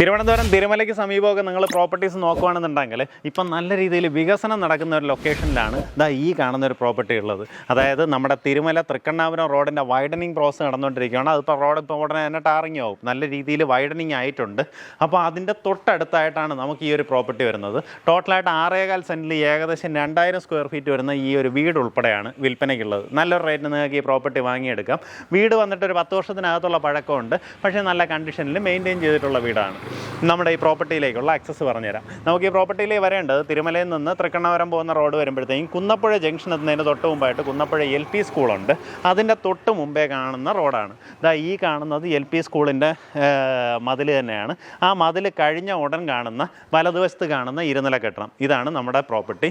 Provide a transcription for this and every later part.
തിരുവനന്തപുരം തിരുമലയ്ക്ക് സമീപമൊക്കെ നിങ്ങൾ പ്രോപ്പർട്ടീസ് നോക്കുകയാണെന്നുണ്ടെങ്കിൽ ഇപ്പം നല്ല രീതിയിൽ വികസനം നടക്കുന്ന ഒരു ലൊക്കേഷനിലാണ് ഇതാ ഈ കാണുന്ന ഒരു പ്രോപ്പർട്ടി ഉള്ളത്. അതായത് നമ്മുടെ തിരുമല തൃക്കണ്ണാപുരം റോഡിന്റെ വൈഡനിങ് പ്രോസസ് നടന്നുകൊണ്ടിരിക്കുകയാണ്. അതിപ്പോൾ റോഡ് ഇപ്പോൾ ഉടനെ തന്നെ ടാറിങ് ആവും. നല്ല രീതിയിൽ വൈഡനിങ് ആയിട്ടുണ്ട്. അപ്പോൾ അതിന്റെ തൊട്ടടുത്തായിട്ടാണ് നമുക്ക് ഈ ഒരു പ്രോപ്പർട്ടി വരുന്നത്. ടോട്ടലായിട്ട് ആറേകാൽ സെന്റിൽ ഏകദേശം രണ്ടായിരം സ്ക്വയർ ഫീറ്റ് വരുന്ന ഈ ഒരു വീട് ഉൾപ്പെടെയാണ് വിൽപ്പനയ്ക്കുള്ളത്. നല്ലൊരു റേറ്റിന് നിങ്ങൾക്ക് ഈ പ്രോപ്പർട്ടി വാങ്ങിയെടുക്കാം. വീട് വന്നിട്ട് ഒരു പത്ത് വർഷത്തിനകത്തുള്ള പഴക്കമുണ്ട്. പക്ഷേ നല്ല കണ്ടീഷനിൽ മെയിന്റെയിൻ ചെയ്തിട്ടുള്ള വീടാണ്. നമ്മുടെ ഈ പ്രോപ്പർട്ടിയിലേക്കുള്ള ആക്സസ് പറഞ്ഞുതരാം. നമുക്ക് ഈ പ്രോപ്പർട്ടിയിലേക്ക് വരേണ്ടത് തിരുമലയിൽ നിന്ന് തൃക്കണ്ണവരം പോകുന്ന റോഡ് വരുമ്പോഴത്തേക്കും കുന്നപ്പുഴ ജംഗ്ഷൻ എത്തുന്നതിന് തൊട്ട് മുമ്പായിട്ട് കുന്നപ്പുഴ എൽ പി സ്കൂളുണ്ട് അതിന്റെ തൊട്ട് മുമ്പേ കാണുന്ന റോഡാണ് ഇതാ ഈ കാണുന്നത് എൽ പി സ്കൂളിന്റെ മതിൽ തന്നെയാണ്. ആ മതിൽ കഴിഞ്ഞ ഉടൻ കാണുന്ന വലതുവശത്ത് കാണുന്ന ഇരുനില കെട്ടണം ഇതാണ് നമ്മുടെ പ്രോപ്പർട്ടി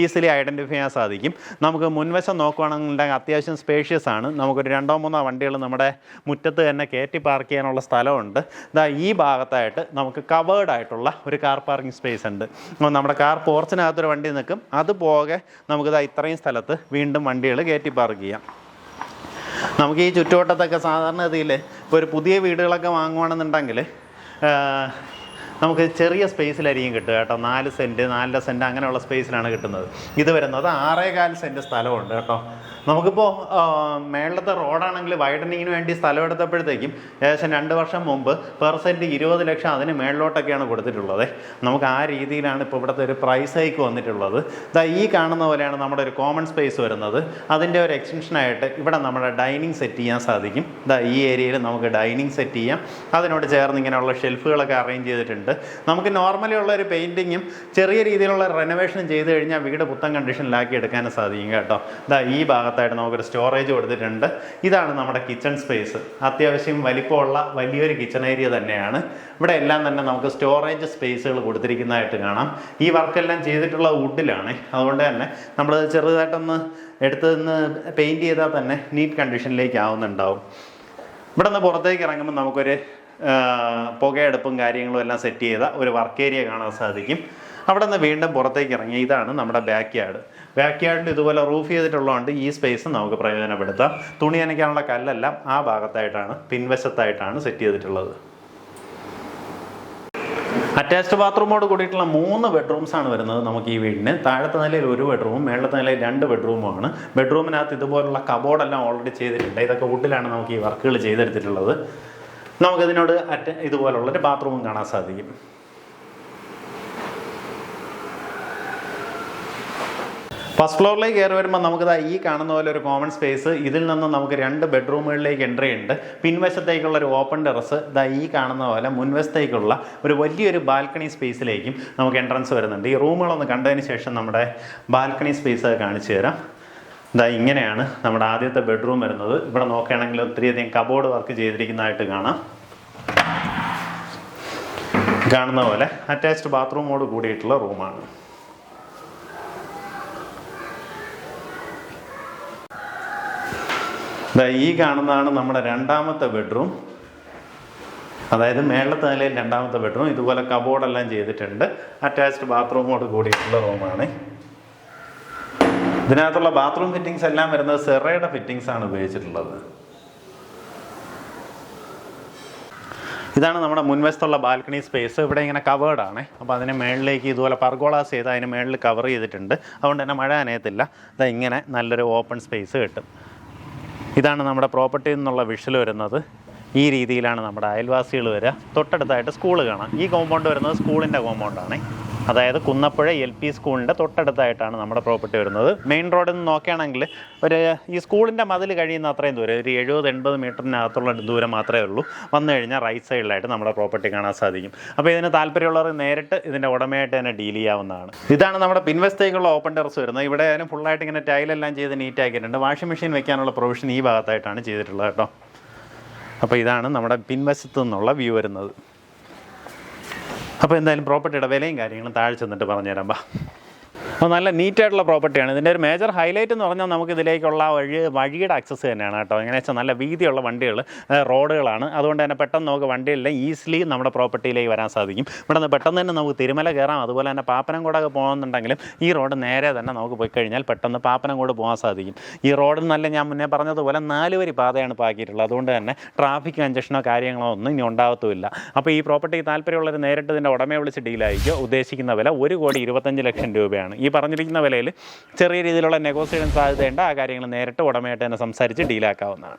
ഈസിലി ഐഡന്റിഫൈ ചെയ്യാൻ സാധിക്കും. നമുക്ക് മുൻവശം നോക്കുകയാണെന്നുണ്ടെങ്കിൽ അത്യാവശ്യം സ്പേഷ്യസ് ആണ്. നമുക്കൊരു രണ്ടോ മൂന്നോ വണ്ടികൾ നമ്മുടെ മുറ്റത്ത് തന്നെ കയറ്റി പാർക്ക് ചെയ്യാനുള്ള സ്ഥലമുണ്ട്. ഇതാ ഈ ഭാഗത്തായിട്ട് നമുക്ക് കവേർഡ് ആയിട്ടുള്ള ഒരു കാർ പാർക്കിംഗ് സ്പേസ് ഉണ്ട്. നമ്മുടെ കാർ പോർച്ചിനകത്തൊരു വണ്ടി നിൽക്കും. അതുപോകെ നമുക്കിതാ ഇത്രയും സ്ഥലത്ത് വീണ്ടും വണ്ടികൾ കയറ്റി പാർക്ക് ചെയ്യാം. നമുക്ക് ഈ ചുറ്റുവട്ടത്തൊക്കെ സാധാരണ ഗതിയിൽ ഇപ്പോൾ ഒരു പുതിയ വീടുകളൊക്കെ വാങ്ങുവാണെന്നുണ്ടെങ്കിൽ നമുക്ക് ചെറിയ സ്പേസിലായിരിക്കും കിട്ടുക കേട്ടോ. നാല് സെന്റ് നാലര സെന്റ് അങ്ങനെയുള്ള സ്പേസിലാണ് കിട്ടുന്നത്. ഇത് വരുന്നത് ആറേകാൽ സെന്റ് സ്ഥലമുണ്ട് കേട്ടോ. നമുക്കിപ്പോൾ മേളത്തെ റോഡാണെങ്കിൽ വൈഡനിങ്ങിന് വേണ്ടി സ്ഥലം എടുത്തപ്പോഴത്തേക്കും ഏകദേശം രണ്ട് വർഷം മുമ്പ് പെർ സെന്റ് ഇരുപത് ലക്ഷം അതിന് മേളിലോട്ടൊക്കെയാണ് കൊടുത്തിട്ടുള്ളത്. നമുക്ക് ആ രീതിയിലാണ് ഇപ്പോൾ ഇവിടുത്തെ ഒരു പ്രൈസ് ഹൈക്ക് വന്നിട്ടുള്ളത്. ഇതാ ഈ കാണുന്ന പോലെയാണ് നമ്മുടെ ഒരു കോമൺ സ്പേസ് വരുന്നത്. അതിന്റെ ഒരു എക്സ്റ്റൻഷനായിട്ട് ഇവിടെ നമ്മുടെ ഡൈനിങ് സെറ്റ് ചെയ്യാൻ സാധിക്കും. ഇതാ ഈ ഏരിയയിൽ നമുക്ക് ഡൈനിങ് സെറ്റ് ചെയ്യാം. അതിനോട് ചേർന്ന് ഇങ്ങനെയുള്ള ഷെൽഫുകളൊക്കെ അറേഞ്ച് ചെയ്തിട്ടുണ്ട്. നമുക്ക് നോർമലി ഉള്ള ഒരു പെയിന്റിങ്ങും ചെറിയ രീതിയിലുള്ള റെനോവേഷനും ചെയ്ത് കഴിഞ്ഞാൽ വീട് പുത്തൻ കണ്ടീഷനിലാക്കി എടുക്കാനും സാധിക്കും കേട്ടോ. ഇതാ ഈ ഭാഗത്തായിട്ട് നമുക്കൊരു സ്റ്റോറേജ് കൊടുത്തിട്ടുണ്ട്. ഇതാണ് നമ്മുടെ കിച്ചൺ സ്പേസ് അത്യാവശ്യം വലിപ്പമുള്ള വലിയൊരു കിച്ചൺ ഏരിയ തന്നെയാണ്. ഇവിടെ എല്ലാം തന്നെ നമുക്ക് സ്റ്റോറേജ് സ്പേസുകൾ കൊടുത്തിരിക്കുന്നതായിട്ട് കാണാം. ഈ വർക്കെല്ലാം ചെയ്തിട്ടുള്ള വുഡിലാണ് അതുകൊണ്ട് തന്നെ നമ്മൾ ചെറുതായിട്ടൊന്ന് എടുത്ത് നിന്ന് പെയിന്റ് ചെയ്താൽ തന്നെ നീറ്റ് കണ്ടീഷനിലേക്ക് ആവുന്നുണ്ടാവും. ഇവിടെ നിന്ന് പുറത്തേക്ക് ഇറങ്ങുമ്പോൾ നമുക്കൊരു പുകയെടുപ്പും കാര്യങ്ങളും എല്ലാം സെറ്റ് ചെയ്ത ഒരു വർക്ക് ഏരിയ കാണാൻ സാധിക്കും. അവിടെ നിന്ന് വീണ്ടും പുറത്തേക്ക് ഇറങ്ങി. ഇതാണ് നമ്മുടെ ബാക്ക് യാർഡ് ബാക്ക് യാർഡിൽ ഇതുപോലെ റൂഫ് ചെയ്തിട്ടുള്ളതുകൊണ്ട് ഈ സ്പേസ് നമുക്ക് പ്രയോജനപ്പെടുത്താം. തുണി നനയ്ക്കാനുള്ള കല്ലെല്ലാം ആ ഭാഗത്തായിട്ടാണ് പിൻവശത്തായിട്ടാണ് സെറ്റ് ചെയ്തിട്ടുള്ളത്. അറ്റാച്ച്ഡ് ബാത്റൂമോട് കൂടിയിട്ടുള്ള മൂന്ന് ബെഡ്റൂംസ് ആണ് വരുന്നത് നമുക്ക് ഈ വീടിന്. താഴത്തെ നിലയിൽ ഒരു ബെഡ്റൂം മേളത്തെ നിലയിൽ രണ്ട് ബെഡ്റൂമുമാണ് ബെഡ്റൂമിനകത്ത് ഇതുപോലുള്ള കബോർഡെല്ലാം ഓൾറെഡി ചെയ്തിട്ടുണ്ട്. ഇതൊക്കെ വുഡിലാണ് നമുക്ക് ഈ വർക്കുകൾ ചെയ്തെടുത്തിട്ടുള്ളത്. നമുക്കിതിനോട് അറ്റ ഇതുപോലുള്ളൊരു ബാത്റൂമും കാണാൻ സാധിക്കും. ഫസ്റ്റ് ഫ്ലോറിലേക്ക് കയറി വരുമ്പോൾ നമുക്കിതാ ഈ കാണുന്ന പോലെ ഒരു കോമൺ സ്പേസ് ഇതിൽ നിന്ന് നമുക്ക് രണ്ട് ബെഡ്റൂമുകളിലേക്ക് എൻട്രി ഉണ്ട്. പിൻവശത്തേക്കുള്ള ഒരു ഓപ്പൺ ടെറസ് ഇതാ ഈ കാണുന്ന പോലെ മുൻവശത്തേക്കുള്ള ഒരു വലിയൊരു ബാൽക്കണി സ്പേസിലേക്കും നമുക്ക് എൻട്രൻസ് വരുന്നുണ്ട്. ഈ റൂമുകളൊന്ന് കണ്ടതിന് ശേഷം നമ്മുടെ ബാൽക്കണി സ്പേസ് കാണിച്ചു തരാം. ഇതാ ഇങ്ങനെയാണ് നമ്മുടെ ആദ്യത്തെ ബെഡ്റൂം വരുന്നത്. ഇവിടെ നോക്കുകയാണെങ്കിൽ ഒത്തിരിയധികം കബോർഡ് വർക്ക് ചെയ്തിരിക്കുന്നതായിട്ട് കാണാം. കാണുന്ന പോലെ അറ്റാച്ച്ഡ് ബാത്റൂമോട് കൂടിയിട്ടുള്ള റൂമാണ് ഈ കാണുന്നതാണ് നമ്മുടെ രണ്ടാമത്തെ ബെഡ്റൂം അതായത് മേളത്തെ നിലയിൽ രണ്ടാമത്തെ ബെഡ്റൂം ഇതുപോലെ കബോർഡെല്ലാം ചെയ്തിട്ടുണ്ട്. അറ്റാച്ച്ഡ് ബാത്റൂമോട് കൂടിയിട്ടുള്ള റൂമാണ് ഇതിനകത്തുള്ള ബാത്റൂം ഫിറ്റിംഗ്സ് എല്ലാം വരുന്നത് സെറയുടെ ഫിറ്റിംഗ്സ് ആണ് ഉപയോഗിച്ചിട്ടുള്ളത്. ഇതാണ് നമ്മുടെ മുൻവശത്തുള്ള ബാൽക്കണി സ്പേസ് ഇവിടെ ഇങ്ങനെ കവേർഡ് ആണ്. അപ്പോൾ അതിന് മേളിലേക്ക് ഇതുപോലെ പർഗോളാസ് ചെയ്ത് അതിന് മേളിൽ കവർ ചെയ്തിട്ടുണ്ട്. അതുകൊണ്ട് തന്നെ മഴ നനയത്തില്ല. അത് ഇങ്ങനെ നല്ലൊരു ഓപ്പൺ സ്പേസ് കിട്ടും. ഇതാണ് നമ്മുടെ പ്രോപ്പർട്ടിയിൽ നിന്നുള്ള വിഷൽ വരുന്നത്. ഈ രീതിയിലാണ് നമ്മുടെ അയൽവാസികൾ വരിക. തൊട്ടടുത്തായിട്ട് സ്കൂൾ കാണാം. ഈ കോമ്പൗണ്ട് വരുന്നത് സ്കൂളിന്റെ കോമ്പൗണ്ടാണ് അതായത് കുന്നപ്പുഴ എൽ പി സ്കൂളിന്റെ തൊട്ടടുത്തായിട്ടാണ് നമ്മുടെ പ്രോപ്പർട്ടി വരുന്നത്. മെയിൻ റോഡിൽ നിന്ന് നോക്കുകയാണെങ്കിൽ ഒരു ഈ സ്കൂളിന്റെ മതിൽ കഴിയുന്ന അത്രയും ദൂരം ഒരു എഴുപത് എൺപത് മീറ്ററിനകത്തുള്ള ദൂരം മാത്രമേ ഉള്ളൂ. വന്നു കഴിഞ്ഞാൽ റൈറ്റ് സൈഡിലായിട്ട് നമ്മുടെ പ്രോപ്പർട്ടി കാണാൻ സാധിക്കും. അപ്പോൾ ഇതിന് താല്പര്യമുള്ളവർ നേരിട്ട് ഇതിന്റെ ഉടമയായിട്ട് തന്നെ ഡീൽ ചെയ്യാവുന്നതാണ്. ഇതാണ് നമ്മുടെ പിൻവശത്തേക്കുള്ള ഓപ്പൺ ടെറസ് വരുന്നത്. ഇവിടെ ആയാലും ഫുള്ളായിട്ട് ഇങ്ങനെ ടൈലെല്ലാം ചെയ്ത് നീറ്റ് ആക്കിയിട്ടുണ്ട്. വാഷിംഗ് മെഷീൻ വെക്കാനുള്ള പ്രൊവിഷൻ ഈ ഭാഗത്തായിട്ടാണ് ചെയ്തിട്ടുള്ളത് കേട്ടോ. അപ്പോൾ ഇതാണ് നമ്മുടെ പിൻവശത്തു നിന്നുള്ള വ്യൂ വരുന്നത്. അപ്പോൾ എന്തായാലും പ്രോപ്പർട്ടിയുടെ വിലയും കാര്യങ്ങളും താഴെ ചെന്നിട്ട് പറഞ്ഞുതരാം. ബാ. അപ്പോൾ നല്ല നീറ്റായിട്ടുള്ള പ്രോപ്പർട്ടിയാണ്. ഇതിന്റെ ഒരു മേജർ ഹൈലൈറ്റ് എന്ന് പറഞ്ഞാൽ നമുക്ക് ഇതിലേക്കുള്ള വഴി വഴിയുടെ ആക്സസ് തന്നെയാണ് കേട്ടോ. എങ്ങനെ വെച്ചാൽ നല്ല വീതിയുള്ള വണ്ടികൾ റോഡുകളാണ്. അതുകൊണ്ട് തന്നെ പെട്ടെന്ന് നമുക്ക് വണ്ടിയെല്ലാം ഈസിലി നമ്മുടെ പ്രോപ്പർട്ടിയിലേക്ക് വരാൻ സാധിക്കും. ഇവിടെ നിന്ന് പെട്ടെന്ന് തന്നെ നമുക്ക് തിരുമല കയറാം അതുപോലെ തന്നെ പാപ്പനംകോടൊക്കെ പോകുന്നുണ്ടെങ്കിലും ഈ റോഡ് നേരെ തന്നെ നമുക്ക് പോയി കഴിഞ്ഞാൽ പെട്ടെന്ന് പാപ്പനംകോട് പോകാൻ സാധിക്കും. ഈ റോഡിൽ നല്ല ഞാൻ മുന്നേ പറഞ്ഞതുപോലെ നാല് വരി പാതയാണ് പാക്കിയിട്ടുള്ളത് അതുകൊണ്ട് തന്നെ ട്രാഫിക് കഞ്ചക്ഷനോ കാര്യങ്ങളോ ഒന്നും ഇനി ഉണ്ടാകത്തുമില്ല അപ്പോൾ ഈ പ്രോപ്പർട്ടി താല്പര്യമുള്ളവർ നേരിട്ട് ഇതിന്റെ ഉടമയെ വിളിച്ച് ഡീലായിരിക്കും ഉദ്ദേശിക്കുന്ന വില ഒരു കോടി ഇരുപത്തഞ്ച് ലക്ഷം രൂപയാണ്. ഈ പറഞ്ഞിരിക്കുന്ന വിലയിൽ ചെറിയ രീതിയിലുള്ള നെഗോസിയേഷൻ സാധ്യതയുണ്ട്. ആ കാര്യങ്ങൾ നേരിട്ട് ഉടമയായിട്ട് തന്നെ സംസാരിച്ച് ഡീലാക്കാവുന്നതാണ്